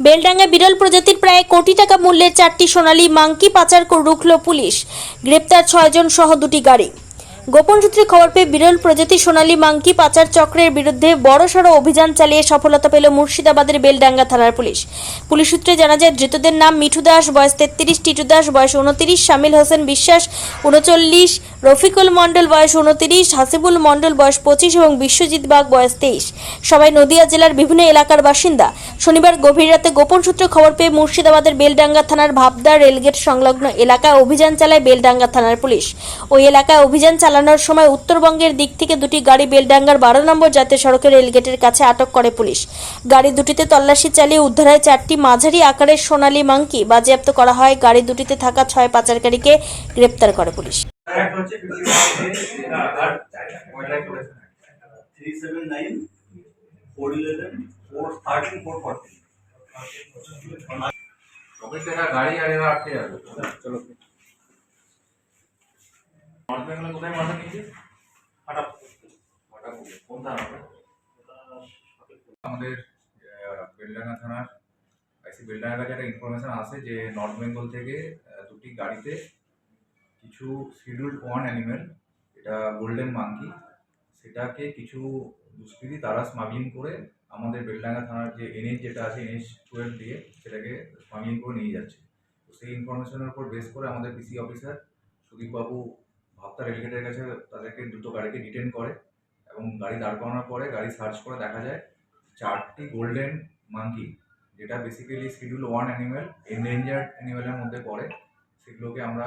বেলডাঙ্গা বিরল প্রজাতির প্রায় কোটি টাকা মূল্যের চারটি সোনালী মাংকি পাচার রুখল পুলিশ। গ্রেপ্তার ছয়জন সহ দুটি গাড়ি। গোপন সূত্রে খবর পেয়ে বিরল প্রজাতির সোনালী মাংকি পাচার চক্রের বিরুদ্ধে বড়সড় অভিযান চালিয়ে সফলতা পেল মুর্শিদাবাদের বেলডাঙ্গা থানার পুলিশ। পুলিশ সূত্রে জানা যায়, ধৃতদের নাম মিঠু দাস, বয়স তেত্রিশ, টিটু দাস, বয়স উনতিরিশ, শামিল হোসেন বিশ্বাস, উনচল্লিশ রফিকুল মণ্ডল বয়স উনতিরিশ, হাসিবুল মণ্ডল বয়স পঁচিশ এবং বিশ্বজিৎ বাগ বয়স তেইশ। সবাই নদিয়া জেলার বিভিন্ন এলাকার বাসিন্দা। শনিবার গভীর রাতে গোপন সূত্রে খবর পেয়ে মুর্শিদাবাদের বেলডাঙ্গা থানার ভাবদা রেলগেট সংলগ্ন এলাকায় অভিযান চালায় বেলডাঙ্গা থানার পুলিশ। ওই এলাকায় অভিযান চালানোর সময় উত্তরবঙ্গের দিক থেকে দুটি গাড়ি বেলডাঙ্গার বারো নম্বর জাতীয় সড়কের রেলগেটের কাছে আটক করে পুলিশ। গাড়ি দুটিতে তল্লাশি চালিয়ে উদ্ধার হয় চারটি মাঝারি আকারের সোনালী মাংকি বাজেয়াপ্ত করা হয়। গাড়ি দুটিতে থাকা ছয় পাচারকারীকে গ্রেপ্তার করে পুলিশ। একটা হচ্ছে আর পয়লা করেছে three seven nine four eleven four thirteen four forty okay তো এরা গাড়ি আর এরা আটকে যাবে। চলো। নর্থ বেঙ্গলে কোথায় মাথা নিয়েছে? কোন থানা আমাদের বেলডাঙ্গা থানার। আইসি বেলডাঙ্গা কাছে একটা ইনফরমেশন আছে যে নর্থ বেঙ্গল থেকে দুটি গাড়িতে কিছু শিডিউল্ড ওয়ান অ্যানিমেল এটা গোল্ডেন মাঙ্কি সেটাকে কিছু দুষ্কৃতী তারা স্মাগলিং করে আমাদের বেলডাঙ্গা থানার যে এনএইচ যেটা আছে এনএইচ টুয়েলভ দিয়ে সেটাকে স্মাগলিং করে নিয়ে যাচ্ছে। তো সেই ইনফরমেশনের উপর বেস করে আমাদের পিসি অফিসার সুদীপবাবু ভাবতা রেলগেটের কাছে তাদেরকে দুটো গাড়িকে ডিটেন করে এবং গাড়ি দাঁড় করানোর পরে গাড়ি সার্চ করে দেখা যায় চারটি গোল্ডেন মাঙ্কি যেটা basically schedule one animal endangered অ্যানিমেলের মধ্যে পড়ে। সেগুলোকে আমরা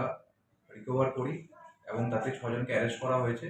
রিকভার করি এবং তাতে ছজনকে অ্যারেস্ট করা হয়েছে।